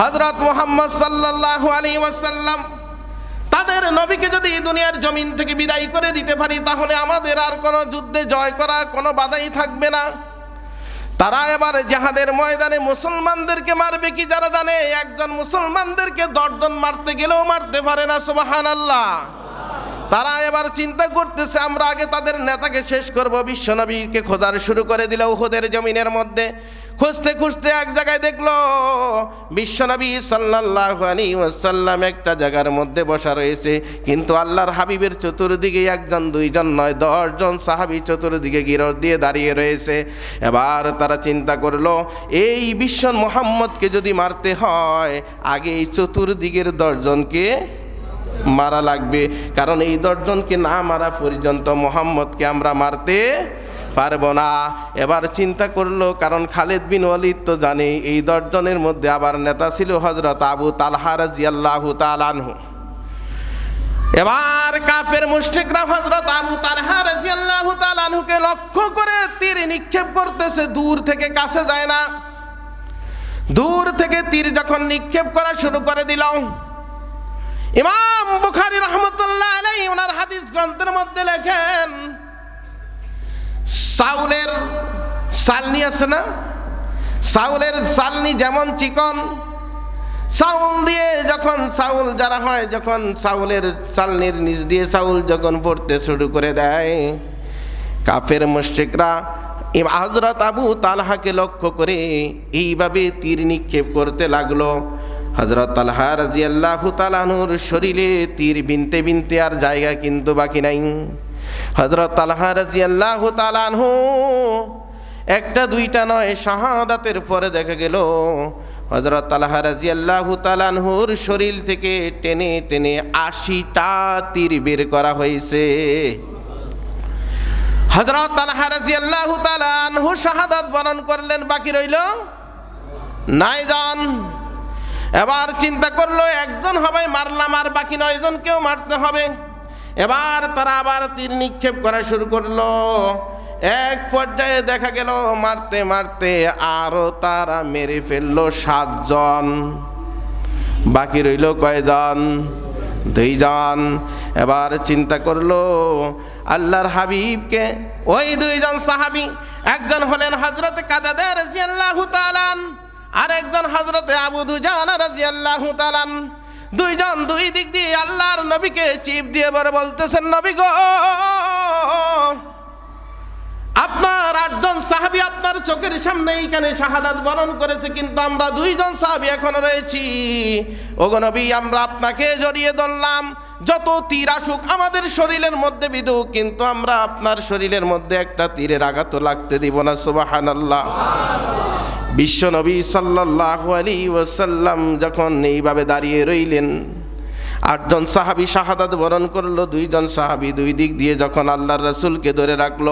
হজরত মোহাম্মদ সাল্লাল্লাহু আলী ওয়াসাল্লাম তাদের নবীকে যদি দুনিয়ার জমিন থেকে বিদায় করে দিতে পারি, তাহলে আমাদের আর কোনো যুদ্ধে জয় করা, কোনো বাধাই থাকবে না। তারা এবার জাহাদের ময়দানে মুসলমানদেরকে মারবে কি যারা জানে? একজন মুসলমানদেরকে দর্জন মারতে গেলেও মারতে পারে না সুবাহান আল্লাহ তারা এবার চিন্তা করতেছে, আমরা আগে তাদের নেতাকে শেষ করব। বিশ্বনবীকে খোঁজার শুরু করে দিল উহুদের জমিনের মধ্যে। খুঁজতে খুঁজতে এক জায়গায় দেখল, বিশ্বনবী ওয়াসাল্লাম একটা জায়গার মধ্যে বসা রয়েছে। কিন্তু আল্লাহর হাবিবের চতুর্দিকে একজন, দুইজন নয়, দশজন সাহাবি চতুর্দিকে গিরর দিয়ে দাঁড়িয়ে রয়েছে। এবার তারা চিন্তা করল, এই বিশ্ব মোহাম্মদকে যদি মারতে হয়, আগে এই চতুর্দিকের দশজনকে মারা লাগবে। কারণ এই দশজনকে না মারা পর্যন্ত মোহাম্মদকে আমরা মারতে পারব না। এবার চিন্তা করল, কারণ খালেদ বিন ওয়ালিদ তো জানে, এই দশজনের মধ্যে আবার নেতা ছিল হজরত আবু তালহা রাজিয়াল্লাহু তালানহু এবার কাফের মুশরিকরা হযরত আবু তালহা রাদিয়াল্লাহু তাআলা আনহুকে লক্ষ্য করে তীর নিক্ষেপ করতেছে, দূর থেকে কাছে যায় না। দূর থেকে তীর যখন নিক্ষেপ করা শুরু করে দিল ইমাম বুখারী রহমতুল্লাহ আলাইহি, ওনার হাদিস গ্রন্থের মধ্যে লেখেন, সাউলের সালনি আছে না? সাউলের সালনি যেমন চিকন চাউল দিয়ে যখন চাউল যারা হয়, যখন চাউলের চালনির নিচ দিয়ে চাউল যখন পড়তে শুরু করে দেয়, কাফের মুশরিকরা হজরত আবু তালহাকে লক্ষ্য করে এইভাবে তীর নিক্ষেপ করতে লাগল। হজরত তালহা রাজি আল্লাহ তালানুর শরীরে তীর বিনতে বিনতে আর জায়গা কিন্তু বাকি নাই। হজরত তালহা রাজি আল্লাহ তালানহু একটা, দুইটা নয়, শাহাদাতের পরে দেখা গেল হজরত তালাহা রাজি আল্লাহ তালানহুর শরীর থেকে টেনে টেনে আশিটা তীর বের করা হয়েছে। হজরত তালাহা রাজি আল্লাহ তালানহু শাহাদাত বরণ করলেন, বাকি রইল নাই জন এবার চিন্তা করল, একজন হবে, মারলাম আর বাকি নয়জনকেও মারতে হবে। এবার তারা আবার তীর নিক্ষেপ করা শুরু করল। এক পর্যায়ে দেখা গেল, মারতে মারতে আরও তারা মেরে ফেলল সাতজন। বাকি রইল কয়জন? দুইজন। এবার চিন্তা করল, আল্লাহর হাবিবকে ওই দুইজন সাহাবি, একজন হলেন হজরত কাদাদের রাজিয়াল্লাহু তাআলান আর একজন হজরতে আবু দুজান রাজিয়াল্লাহু তাআলান দুইজন দুই দিক দিয়ে আল্লাহর নবীকে চিপ দিয়ে বলে বলতেছেন, নবী গো, আপনার আটজন সাহাবি আপনার চোখের সামনে এইখানে শাহাদাত বরণ করেছে, কিন্তু আমরা দুইজন সাহাবি এখন রয়েছি। ওগো নবী, আমরা আপনাকে জড়িয়ে ধরলাম। যত তীর আসুক, আমাদের শরীরের মধ্যে বিদুক কিন্তু আমরা আপনার শরীরের মধ্যে একটা তীরের আঘাত লাগতে দিব না সুবাহান আল্লাহ বিশ্ব নবী সাল্লাহ আলী ওসাল্লাম যখন এইভাবে দাঁড়িয়ে রইলেন, আটজন সাহাবি শাহাদাত বরণ করল, দুইজন সাহাবি দুই দিক দিয়ে যখন আল্লাহর রসুলকে ধরে রাখল,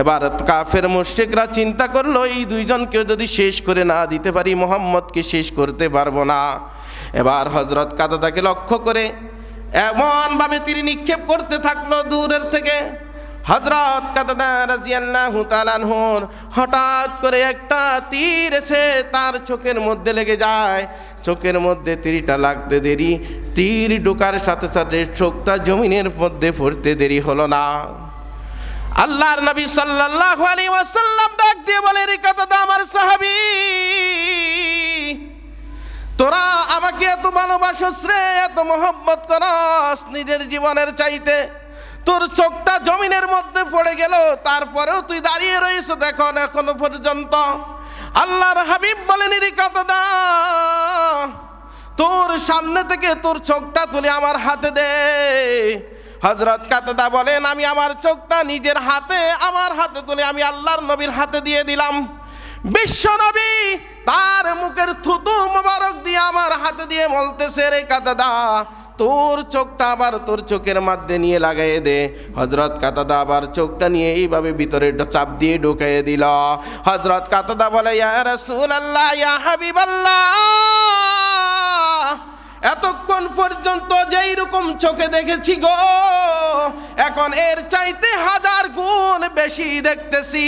এবার কাফের মুশ্রিকরা চিন্তা করল, এই দুইজনকে যদি শেষ করে না দিতে পারি, মোহাম্মদকে শেষ করতে পারব না। এবার হজরত কাদাদাকে লক্ষ্য করে এমনভাবে তিনি নিক্ষেপ করতে থাকল দূরের থেকে। হজরত তালানহুর হঠাৎ করে একটা তীর এসে তার চোখের মধ্যে লেগে যায়। চোখের মধ্যে তীরটা লাগতে দেরি, তীর ঢোকার সাথে সাথে চোখটা জমিনের মধ্যে পড়তে দেরি হলো না। আল্লাহর নবী সাল্লাল্লাহু আলাইহি ওয়াসাল্লাম ডাক দিয়ে বলে, রে আমার সাহাবী, তোরা আমাকে এত ভালোবাসস রে, এত মোহব্বত করস নিজের জীবনের চাইতে। তোর চোখটা জমিনের মধ্যে পড়ে গেল, তারপরেও তুই দাঁড়িয়ে রয়েছ দেখুন এখনও পর্যন্ত। আল্লাহর হাবিব বলেন কাদাদা তোর সামনে থেকে তোর চোখটা তুলে আমার হাতে দে। হজরত কাতদা বলেন, আমি আমার চোখটা নিজের হাতে, আমার হাতে তুলে আমি আল্লাহর নবীর হাতে দিয়ে দিলাম। বিশ্ব নবী তার মুখের থুতু মোবারক দিয়ে আমার হাতে দিয়ে বলতেছে, রে কাতদা তোর চোখটা আবার তোর চোখের মধ্যে নিয়ে লাগাই দে। হজরত কাতাদা আবার চোখটা নিয়ে এইভাবে ভিতরে চাপ দিয়ে ঢুকিয়ে দিল। হজরত কাতাদা বলে, ইয়া আল্লাহ ইয়া এতক্ষণ পর্যন্ত যেই রকম চোখে দেখেছি গো, এখন এর চাইতে হাজার গুণ বেশি দেখতেছি।